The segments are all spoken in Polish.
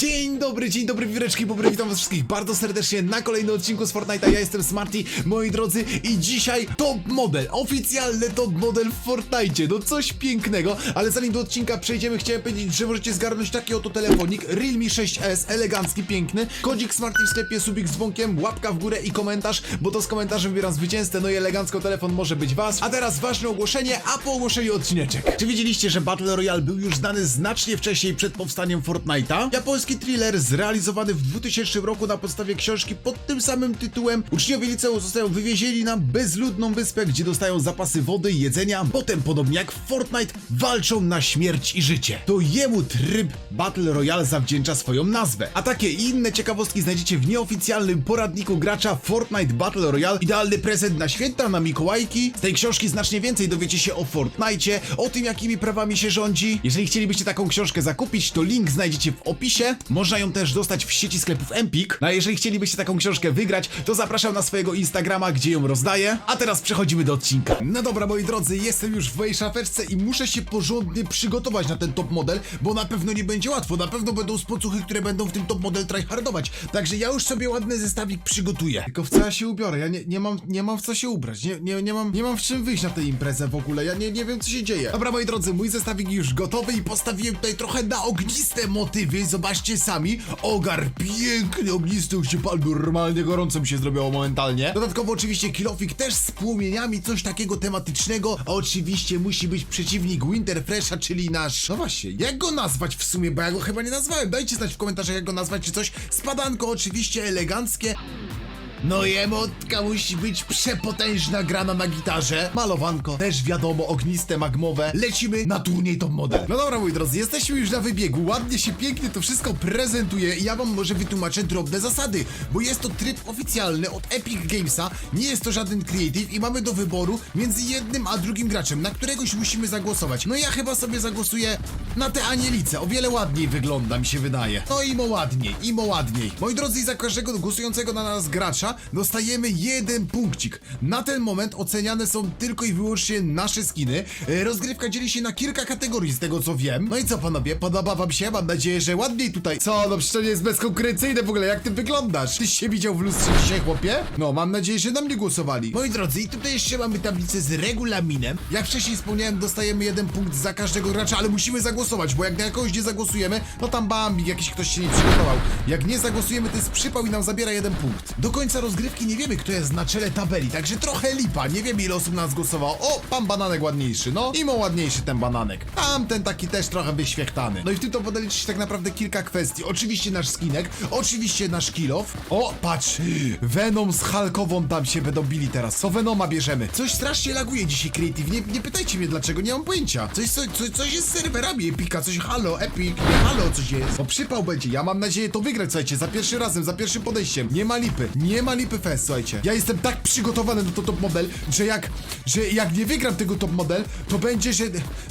Dzień dobry, dzień dobry, wióreczki, dobry, witam was wszystkich bardzo serdecznie na kolejnym odcinku z Fortnite'a. Ja jestem Smarty, moi drodzy, i dzisiaj top model, oficjalny top model w Fortnite. No coś pięknego, ale zanim do odcinka przejdziemy, chciałem powiedzieć, że możecie zgarnąć taki oto telefonik Realme 6S, elegancki, piękny. Kodzik Smarty w sklepie, subik z dzwonkiem, łapka w górę i komentarz, bo to z komentarzem wybieram zwycięzcę, no i elegancko telefon może być was. A teraz ważne ogłoszenie, a po ogłoszeniu odcineczek. Czy wiedzieliście, że Battle Royale był już znany znacznie wcześniej przed powstaniem Fortnite'a? Japoński thriller zrealizowany w 2000 roku na podstawie książki pod tym samym tytułem. Uczniowie liceum zostają wywiezieni na bezludną wyspę, gdzie dostają zapasy wody i jedzenia. Potem, podobnie jak w Fortnite, walczą na śmierć i życie. To jemu tryb Battle Royale zawdzięcza swoją nazwę. A takie i inne ciekawostki znajdziecie w nieoficjalnym poradniku gracza Fortnite Battle Royale. Idealny prezent na święta, na Mikołajki. Z tej książki znacznie więcej dowiecie się o Fortnite, o tym jakimi prawami się rządzi. Jeżeli chcielibyście taką książkę zakupić, to link znajdziecie w opisie. Można ją też dostać w sieci sklepów Empik. No a jeżeli chcielibyście taką książkę wygrać, to zapraszam na swojego Instagrama, gdzie ją rozdaję. A teraz przechodzimy do odcinka. No dobra, moi drodzy, jestem już w mojej szafeczce i muszę się porządnie przygotować na ten top model, bo na pewno nie będzie łatwo. Na pewno będą spocuchy, które będą w tym top model tryhardować. Także ja już sobie ładny zestawik przygotuję. Tylko w co ja się ubiorę? Ja nie, nie, mam, nie mam w co się ubrać. Nie, nie, nie, mam, nie mam w czym wyjść na tę imprezę w ogóle. Ja nie, nie wiem, co się dzieje. Dobra, moi drodzy, mój zestawik już gotowy i postawiłem tutaj trochę na ogniste motywy. Zobaczcie sami. Ogar piękny, ognisty, już się pal normalnie gorąco mi się zrobiło momentalnie. Dodatkowo oczywiście kilofik też z płomieniami, coś takiego tematycznego. Oczywiście musi być przeciwnik Winterfresha, czyli nasz... No właśnie, jak go nazwać w sumie, bo ja go chyba nie nazwałem. Dajcie znać w komentarzach, jak go nazwać, czy coś. Spadanko oczywiście eleganckie. No emotka musi być przepotężna grana na gitarze. Malowanko, też wiadomo, ogniste, magmowe. Lecimy na turniej top model. No dobra, moi drodzy, jesteśmy już na wybiegu. Ładnie się, pięknie to wszystko prezentuje i ja wam może wytłumaczę drobne zasady, bo jest to tryb oficjalny od Epic Gamesa, nie jest to żaden creative i mamy do wyboru między jednym a drugim graczem, na któregoś musimy zagłosować. No ja chyba sobie zagłosuję na tę Anielicę, o wiele ładniej wygląda, mi się wydaje. No imo ładniej, imo ładniej. Moi drodzy, za każdego głosującego na nas gracza dostajemy jeden punkcik. Na ten moment oceniane są tylko i wyłącznie nasze skiny. E, Rozgrywka dzieli się na kilka kategorii, z tego co wiem. No i co panowie, podoba wam się? Mam nadzieję, że ładniej tutaj. Co, no przecież to jest bezkonkurencyjne w ogóle, jak ty wyglądasz? Tyś się widział w lustrze dzisiaj, chłopie? No, mam nadzieję, że na mnie głosowali. Moi drodzy, i tutaj jeszcze mamy tablicę z regulaminem. Jak wcześniej wspomniałem, dostajemy jeden punkt za każdego gracza, ale musimy zagłosować, bo jak na kogoś nie zagłosujemy, no tam bambik, jakiś ktoś się nie przygotował. Jak nie zagłosujemy, to jest przypał i nam zabiera jeden punkt. Do końca rozgrywki nie wiemy, kto jest na czele tabeli, także trochę lipa. Nie wiemy, ile osób nas głosowało. O, pan bananek ładniejszy, no. Imo ładniejszy ten bananek. Tamten taki też trochę wyświechtany. No i w tym to podaliczy się tak naprawdę kilka kwestii. Oczywiście nasz skinek, oczywiście nasz kilof. O, patrz, Venom z Halkową tam się będą bili teraz. Co Venoma bierzemy? Coś strasznie laguje dzisiaj Creative. Nie, nie pytajcie mnie dlaczego, nie mam pojęcia. Coś, coś, coś, coś jest z serwerami Epika, coś halo, Epic, nie halo coś jest. No przypał będzie, ja mam nadzieję to wygrać, słuchajcie, za pierwszym razem, za pierwszym podejściem. Nie ma lipy, nie ma lipy fest, słuchajcie. Ja jestem tak przygotowany do to top model, że jak, że jak nie wygram tego top model, to będzie, że,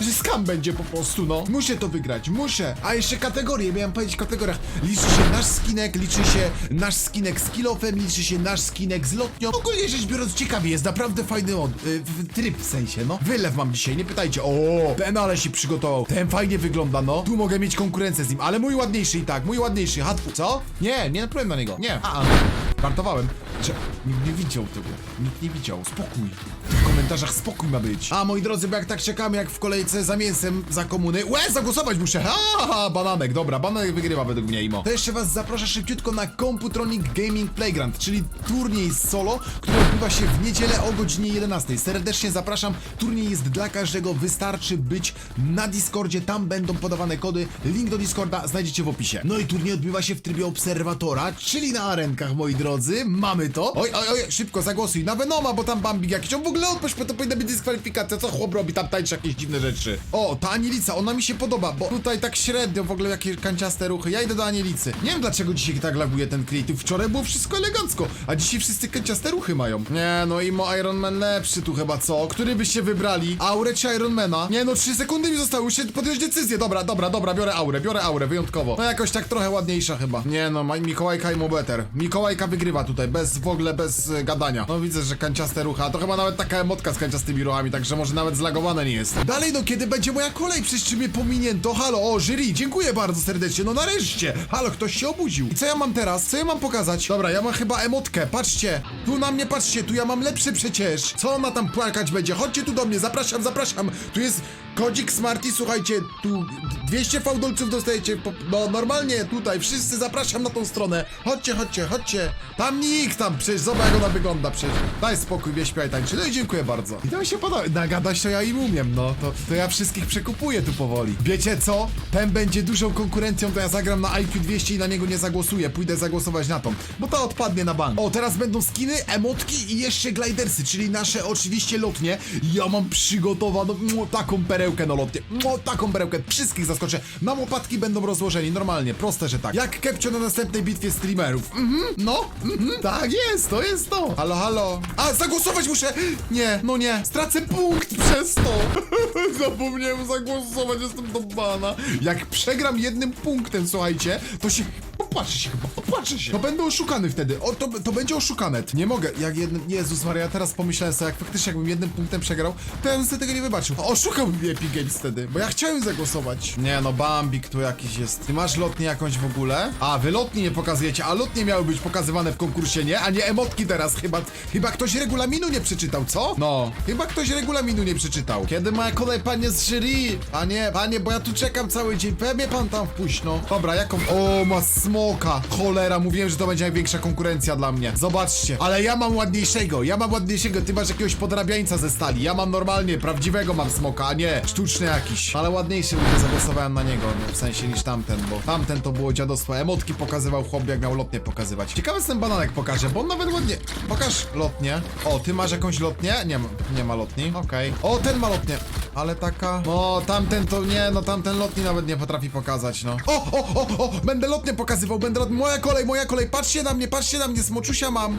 że skam będzie po prostu, no. Muszę to wygrać, muszę. A jeszcze kategorie, miałem powiedzieć w kategoriach. Liczy się nasz skinek, liczy się nasz skinek z kilofem, liczy się nasz skinek z lotnią. Ogólnie rzecz biorąc ciekawie, jest naprawdę fajny on, y, tryb w sensie, no. Wylew mam dzisiaj, nie pytajcie. O, ten ale się przygotował. Ten fajnie wygląda, no. Tu mogę mieć konkurencję z nim, ale mój ładniejszy i tak, mój ładniejszy. Hatfu, co? Nie, nie naplułem na niego. Nie, a, a. Żartowałem. Nikt nie widział tego. Nikt nie widział. Spokój. W komentarzach spokój ma być. A moi drodzy, bo jak tak czekamy jak w kolejce za mięsem za komuny. Łe, zagłosować muszę. Ha, bananek, dobra, bananek wygrywa według mnie imo. To jeszcze was zaproszę szybciutko na Computronic Gaming Playground, czyli turniej solo, który odbywa się w niedzielę o godzinie 11. Serdecznie zapraszam. Turniej jest dla każdego, wystarczy być na Discordzie, tam będą podawane kody. Link do Discorda znajdziecie w opisie. No i turniej odbywa się w trybie obserwatora, czyli na arenkach, moi drodzy. Mamy to. Oj, oj, oj, szybko zagłosuj na Venoma, bo tam Bambik jakiś. On w ogóle odpaść, bo to powinna być dyskwalifikacja. Co chłop robi? Tam tańczy jakieś dziwne rzeczy. O, ta Anielica, ona mi się podoba, bo tutaj tak średnio w ogóle jakieś kanciaste ruchy. Ja idę do Anielicy. Nie wiem dlaczego dzisiaj tak laguje ten creative. Wczoraj było wszystko elegancko, a dzisiaj wszyscy kanciaste ruchy mają. Nie, no imo Iron Man lepszy tu chyba, co? Który byście wybrali? Aurę czy Ironmana? Nie, no 3 sekundy mi zostały, już się podjąć decyzję. Dobra, dobra, dobra, biorę Aurę, biorę Aurę, wyjątkowo. No jakoś tak trochę ładniejsza chyba. Nie no, Mikołajka i better. Mikołajka wygrywa tutaj, bez, w ogóle bez e, gadania. No widzę, że kanciaste rucha, to chyba nawet taka emotka z kanciastymi ruchami, także może nawet zlagowane nie jest. Dalej no, kiedy będzie moja kolej, przecież czy mnie pominięto? Halo, o, jury, dziękuję bardzo serdecznie, no nareszcie. Halo, ktoś się obudził. I co ja mam teraz? Co ja mam pokazać? Dobra, ja mam chyba emotkę, patrzcie. Tu na mnie patrzcie, tu ja mam lepszy przecież. Co ona tam płakać będzie? Chodźcie tu do mnie, zapraszam, zapraszam. Tu jest kodzik Smarty, słuchajcie, tu 200 fałdolców dostajecie, no normalnie tutaj, wszyscy zapraszam na tą stronę. Chodźcie, chodźcie, chodźcie. Tam nikt tam, przecież zobacz jak ona wygląda przecież. Daj spokój, nie śpiewaj tańczy. No i dziękuję bardzo. I to mi się podoba. Nagadać to ja im umiem, no. To, to ja wszystkich przekupuję tu powoli. Wiecie co? Ten będzie dużą konkurencją, to ja zagram na IQ 200 i na niego nie zagłosuję. Pójdę zagłosować na tą, bo ta odpadnie na bank. O, teraz będą skiny, emotki i jeszcze glidersy, czyli nasze oczywiście lotnie. Ja mam przygotowaną mua, taką perełkę na lotnie. Mua, taką perełkę. Wszystkich zaskoczę. Mam łopatki będą rozłożeni, normalnie, proste, że tak. Jak Kepcio na następnej bitwie streamerów. Mhm, no, mhm, tak jest, to jest to. Halo, halo. A, zagłosować muszę! Nie, no nie, stracę punkt przez to. Zapomniałem zagłosować, jestem do bana. Jak przegram jednym punktem, słuchajcie, to się... Popłaczę się chyba, popłaczę się. To będę oszukany wtedy, o, to, to będzie oszukane. Nie mogę, jak jednym... Jezus Maria, teraz pomyślałem sobie, jak faktycznie jakbym jednym punktem przegrał, to ja bym sobie tego nie wybaczył. Oszukałbym Epic Games wtedy, bo ja chciałem zagłosować. Nie no, Bambik tu jakiś jest. Ty masz lotnię jakąś w ogóle? A, wy lotnie nie pokazujecie, a lotnie miały być pokazywane w konkursie, nie? A nie emotki teraz, chyba... Chyba ktoś regulaminu nie przeczytał, co? No, chyba ktoś regulaminu nie przeczytał. Kiedy moja kolej, panie z jury? Panie, panie, bo ja tu czekam cały dzień, pewnie pan tam wpuść, no. Dobra, jaką... O, ma smoka. Cholera, mówiłem, że to będzie największa konkurencja dla mnie. Zobaczcie. Ale ja mam ładniejszego, ja mam ładniejszego. Ty masz jakiegoś podrabiańca ze stali. Ja mam normalnie, prawdziwego mam smoka, a nie sztuczny jakiś. Ale ładniejszy, bo zagłosowałem na niego, no, w sensie niż tamten, bo tamten to było dziadostwo. Emotki pokazywał chłop, jak miał lotnie pokazywać. Ciekawe, co ten bananek pokaże, bo on nawet ładnie... Pokaż lotnie. O, ty masz jakąś lotnię? Nie, ma- nie ma lotni. Okej. O, ten ma lotnię. Ale taka... No, tamten to nie, no tamten lotni nawet nie potrafi pokazać, no. O, o, o, o, będę lotnie pokazywał, będę lotnie... Moja kolej, moja kolej, patrzcie na mnie, patrzcie na mnie, smoczusia mam.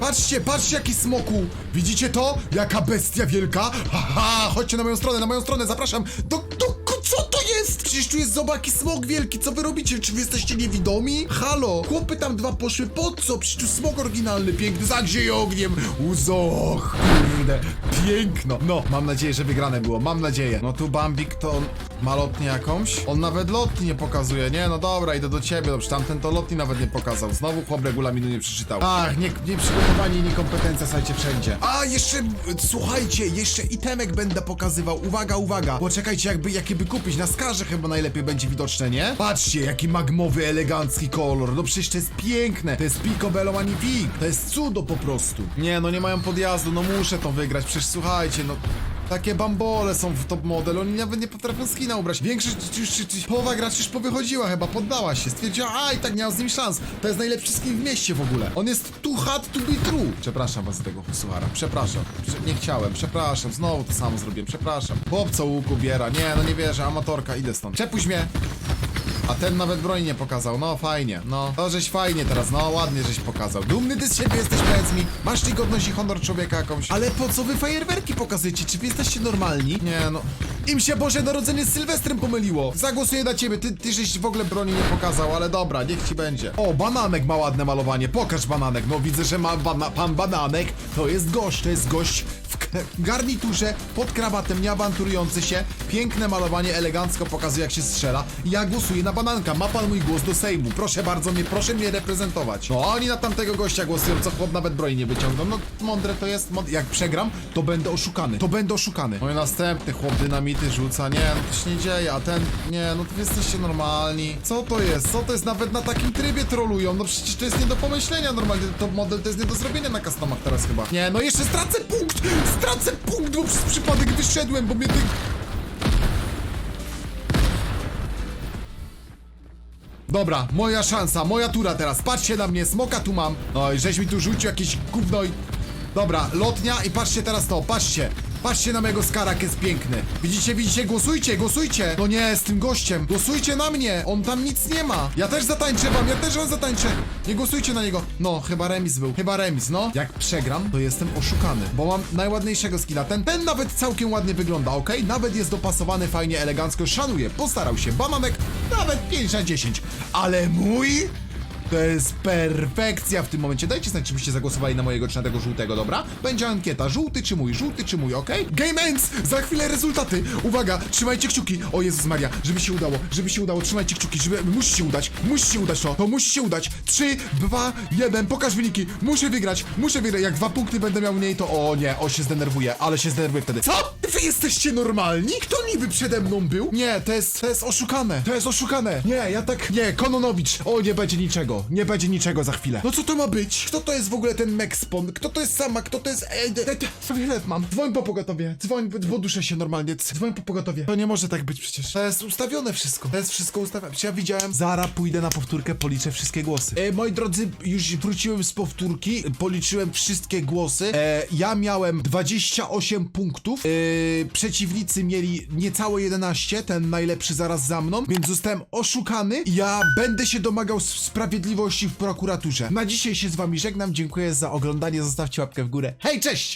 Patrzcie, patrzcie jaki smoku! Widzicie to? Jaka bestia wielka! Haha, chodźcie na moją stronę, na moją stronę, zapraszam! Do, do, co to jest? Przecież tu jest zobacz jaki smok wielki, co wy robicie? Czy wy jesteście niewidomi? Halo! Chłopy tam dwa poszły, po co? Przecież tu smok oryginalny, piękny, zagrzej ogniem! Uzoch, kurde, piękno! No, mam nadzieję, że wygrane było, mam nadzieję. No tu Bambik to ma lotnię jakąś? On nawet lotni nie pokazuje, nie? No dobra, idę do ciebie, dobrze, tamten to lotni nawet nie pokazał. Znowu chłop regulaminu nie przeczytał. Ach, nie, nieprzygotowanie i niekompetencja, słuchajcie, wszędzie. A, jeszcze, słuchajcie, jeszcze itemek będę pokazywał. Uwaga, uwaga, bo czekajcie, jakby, jakie by kupić. Na skarze chyba najlepiej będzie widoczne, nie? Patrzcie, jaki magmowy, elegancki kolor. No przecież to jest piękne. To jest Picobello Magnifique. To jest cudo po prostu. Nie, no nie mają podjazdu, no muszę to wygrać. Przecież słuchajcie, no... Takie bambole są w top model, oni nawet nie potrafią skina ubrać. Większość, czy, czy, połowa graczy już powychodziła chyba, poddała się. Stwierdziła, a i tak nie z nim szans. To jest najlepszy skin w mieście w ogóle. On jest too hot to be true. Przepraszam was z tego suchara, przepraszam. Prze nie chciałem, przepraszam, znowu to samo zrobiłem, przepraszam. Chłopco łuku biera, nie, no nie wierzę, amatorka, idę stąd. Przepuść mnie. A ten nawet broni nie pokazał, no fajnie, no. To żeś fajnie teraz, no ładnie żeś pokazał. Dumny ty z siebie jesteś, powiedz mi. Masz ty godność i honor człowieka jakąś. Ale po co wy fajerwerki pokazujecie? Czy wy jesteście normalni? Nie no. Im się Boże Narodzenie z Sylwestrem pomyliło. Zagłosuję na ciebie, ty, ty żeś w ogóle broni nie pokazał, ale dobra, niech ci będzie. O, bananek ma ładne malowanie, pokaż bananek. No widzę, że ma bana pan bananek. To jest gość, to jest gość garniturze, pod krawatem, nieawanturujący się. Piękne malowanie, elegancko pokazuje jak się strzela. Ja głosuję na bananka, ma pan mój głos do Sejmu. Proszę bardzo mnie, proszę mnie reprezentować. No oni na tamtego gościa głosują, co chłop nawet broni nie wyciągnął. No mądre to jest, mądre. jak przegram, to będę oszukany. To będę oszukany. Mój następny chłop dynamity rzuca, nie, no to się nie dzieje, a ten, nie, no to jesteście normalni. Co to jest? Co to jest? Nawet na takim trybie trolują. No przecież to jest nie do pomyślenia normalnie. To model to jest nie do zrobienia na customach teraz chyba. Nie, no jeszcze stracę punkt! Stracę punkt, bo przez przypadek wyszedłem, bo mnie ty... Dobra, moja szansa, moja tura teraz. Patrzcie na mnie, smoka tu mam. I żeś mi tu rzucił jakieś gówno i... Dobra, lotnia i patrzcie teraz to, patrzcie. Patrzcie na mojego skara, jak jest piękny. Widzicie, widzicie, głosujcie, głosujcie. No nie, z tym gościem. Głosujcie na mnie. On tam nic nie ma. Ja też zatańczę wam, ja też wam zatańczę. Nie głosujcie na niego. No, chyba remis był. Chyba remis, no. Jak przegram, to jestem oszukany, bo mam najładniejszego skilla. Ten, ten nawet całkiem ładnie wygląda, ok? Nawet jest dopasowany fajnie, elegancko. Szanuję, postarał się. Bananek nawet 5 na 10. Ale mój... To jest perfekcja w tym momencie. Dajcie znać, czy byście zagłosowali na mojego czy na tego żółtego, dobra? Będzie ankieta. Żółty czy mój? Żółty czy mój, okej? Game ends! Za chwilę rezultaty! Uwaga, trzymajcie kciuki! O Jezus Maria, żeby się udało, żeby się udało, trzymajcie kciuki, żeby... Musi się udać, musi się udać to, to musi się udać. 3, 2, 1, pokaż wyniki. Muszę wygrać, muszę wygrać. Jak dwa punkty będę miał mniej, to o nie, o się zdenerwuję, ale się zdenerwuję wtedy. Co? Wy jesteście normalni? Kto niby przede mną był? Nie, to jest, to jest oszukane. To jest oszukane. Nie, ja tak... Nie, Kononowicz. O, nie będzie niczego. Nie będzie niczego za chwilę. No co to ma być? Kto to jest w ogóle ten Mexpon? Kto to jest sama? Kto to jest... Ej, de, Hetman. Dzwoń po pogotowie. Dzwoń, bo duszę się normalnie. Dzwoń po pogotowie. To nie może tak być przecież. To jest ustawione wszystko. To jest wszystko ustawione. Ja widziałem. Zara pójdę na powtórkę, policzę wszystkie głosy. E, moi drodzy, już wróciłem z powtórki. Policzyłem wszystkie głosy. E, ja miałem 28 punktów. E, przeciwnicy mieli niecałe 11. Ten najlepszy zaraz za mną. Więc zostałem oszukany. Ja będę się domagał s- sprawiedliwości w prokuraturze. Na dzisiaj się z wami żegnam. Dziękuję za oglądanie. Zostawcie łapkę w górę. Hej, cześć!